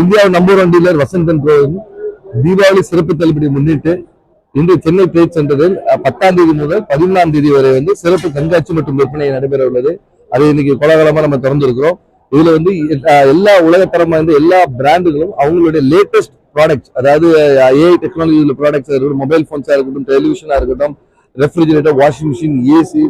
இந்தியாவின் number one dealer Vasanthan கோயில். தீபாவளி சிறப்பு தள்ளுபடி முன்னிட்டு இன்று சென்னை ட்ரேட் சென்டரில் பத்தாம் தேதி முதல் பதிமூணாம் தேதி வரை வந்து சிறப்பு கண்காட்சி மற்றும் விற்பனை நடைபெற உள்ளது. அதை இன்னைக்கு கோலாகலமா நம்ம திறந்திருக்கிறோம். இதுல வந்து எல்லா உலகத்தரம் வாய்ந்த எல்லா பிராண்டுகளும் அவங்களுடைய லேட்டஸ்ட் ப்ராடக்ட்ஸ் அதாவது ஏஐ டெக்னாலஜி ப்ராடக்ட்ஸ் இருக்கட்டும் மொபைல் ஃபோன்ஸாக இருக்கட்டும் டெலிவிஷனா இருக்கட்டும் refrigerator washing machine AC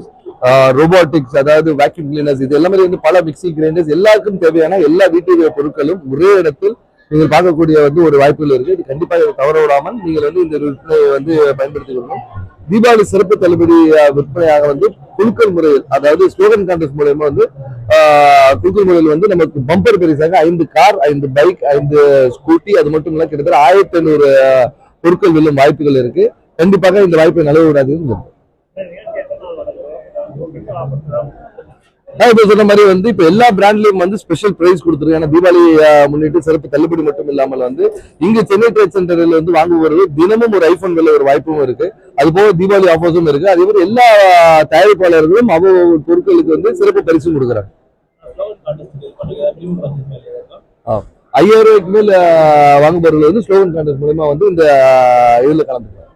robotics அதாவது வேக்யூம் கிளீனர்ஸ் இது எல்லாமே வந்து பல மிக்சி கிரைண்டர்ஸ் எல்லாருக்கும் தேவையான எல்லா வீட்டு பொருட்களும் ஒரே இடத்தில் நீங்கள் பார்க்கக்கூடிய வந்து ஒரு வாய்ப்புகள் இருக்கு. இது கண்டிப்பாக இதை தவற விடாமல் நீங்கள் வந்து இந்த விற்பனையை வந்து பயன்படுத்திக் கொள்ளணும். தீபாவளி சிறப்பு தள்ளுபடி விற்பனையாக வந்து குழுக்கள் முறையில் அதாவது ஸ்லோகன் கான்டெஸ்ட் மூலயமா வந்து குழுக்கள் முறையில் வந்து நமக்கு பம்பர் பரிசாக ஐந்து கார் ஐந்து பைக் ஐந்து ஸ்கூட்டி அது மட்டும் இல்ல கிட்டத்தட்ட ஆயிரத்தி ஐநூறு பொருட்கள் வெல்லும் வாய்ப்புகள் இருக்கு. கண்டிப்பாக இந்த வாய்ப்பை நழுவ விடாதுன்னு நான் இப்போ சொன்ன மாதிரி வந்து இப்போ எல்லா பிராண்ட்லயும் வந்து ஸ்பெஷல் பிரைஸ் கொடுத்துருக்கு. ஏன்னா தீபாவளி முன்னிட்டு சிறப்பு தள்ளுபடி மட்டும் இல்லாமல் வந்து இங்க சென்னை ட்ரேட் சென்டரில் வந்து வாங்குவது தினமும் ஒரு ஐஃபோன் விலை ஒரு வாய்ப்பும் இருக்கு. அது போக தீபாவளி ஆஃபர்ஸும் இருக்கு. அதே மாதிரி எல்லா தயாரிப்பாளர்களும் அவ்வளவு பொருட்களுக்கு வந்து சிறப்பு பரிசும் கொடுக்குறாங்க. ஆ. ஐயாயிரம் ரூபாய்க்கு மேல் வாங்குபவர்கள் வந்து ஸ்லோகன் கான்டெஸ்ட் மூலமா வந்து இந்த இதுல கலந்துக்கிறாங்க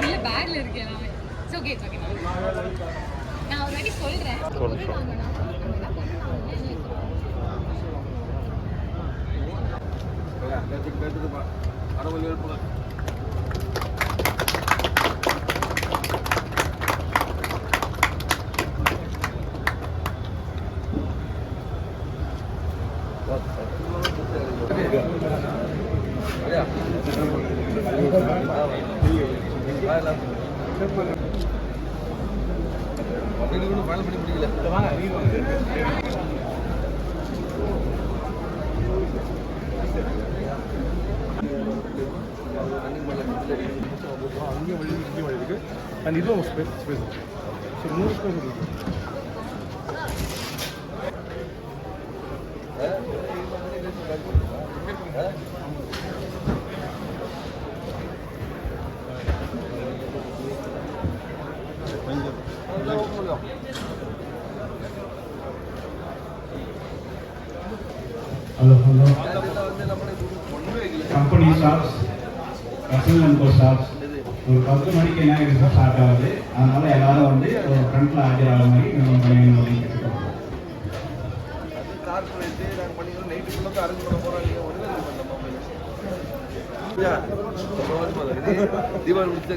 இல்ல பேக்ல இருக்கு எல்லாமே இட்ஸ் ஓகே இட்ஸ் ஓகே நான் ஒரு வாட்டி சொல்றேன் அங்கே வழி இங்கே வழி இருக்கு அண்ட் இதுவும் ஸ்பேஸ் ஸ்பேஸ் ஸோ மூணு ஸ்பேஸ் இருக்கு கம்பெனி ஷாப்ஸ் கஸ்டமர் ஷாப்ஸ் ஒரு பத்து மணிக்கு என்ன இருக்கு ஸ்டார்ட் ஆகுது? அதனால எல்லாரும் வந்து ஒரு ஃப்ரண்ட்ல ஆஜராகிற மாதிரி நம்ம பண்ணிக்கணும் அப்படின்னு கேட்டுக்கோங்க தீபாவளி முடிச்சு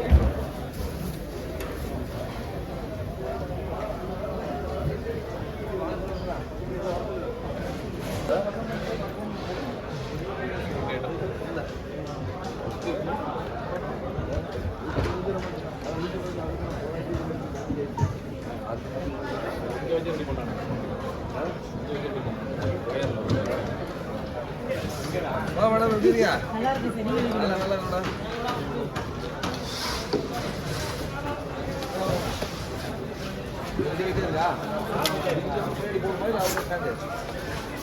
மேடம் எப்படி இருக்கீங்க நல்லா இருக்கு நல்லா நல்லா. மேடம் இருக்கா?